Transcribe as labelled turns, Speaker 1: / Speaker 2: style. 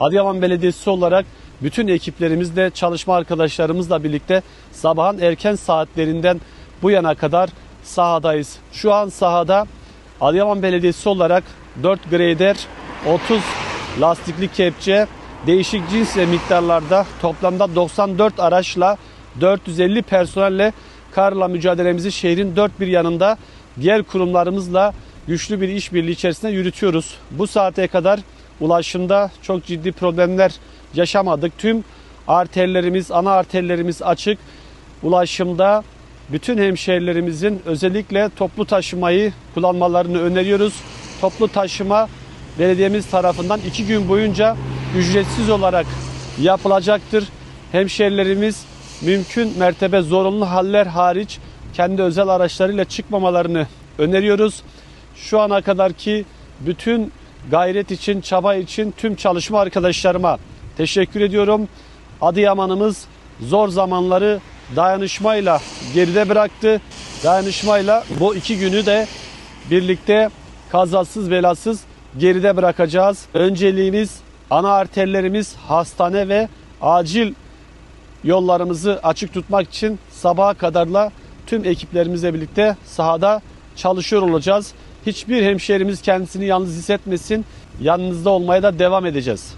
Speaker 1: Adıyaman Belediyesi olarak bütün ekiplerimizle, çalışma arkadaşlarımızla birlikte sabahın erken saatlerinden bu yana kadar sahadayız. Şu an sahada Adıyaman Belediyesi olarak 4 grader, 30 lastikli kepçe, değişik cins ve miktarlarda toplamda 94 araçla 450 personelle karla mücadelemizi şehrin dört bir yanında diğer kurumlarımızla güçlü bir işbirliği içerisinde yürütüyoruz. Bu saate kadar ulaşımda çok ciddi problemler yaşamadık. Tüm arterlerimiz, ana arterlerimiz açık. Ulaşımda bütün hemşehrilerimizin özellikle toplu taşımayı kullanmalarını öneriyoruz. Toplu taşıma belediyemiz tarafından iki gün boyunca ücretsiz olarak yapılacaktır. Hemşehrilerimiz mümkün mertebe zorunlu haller hariç kendi özel araçlarıyla çıkmamalarını öneriyoruz. Şu ana kadarki bütün gayret için, çaba için tüm çalışma arkadaşlarıma teşekkür ediyorum. Adıyaman'ımız zor zamanları dayanışmayla geride bıraktı. Dayanışmayla bu iki günü de birlikte kazasız belasız geride bırakacağız. Önceliğimiz ana arterlerimiz hastane ve acil yollarımızı açık tutmak için sabaha kadarla tüm ekiplerimizle birlikte sahada çalışıyor olacağız. Hiçbir hemşehrimiz kendisini yalnız hissetmesin. Yanınızda olmaya da devam edeceğiz.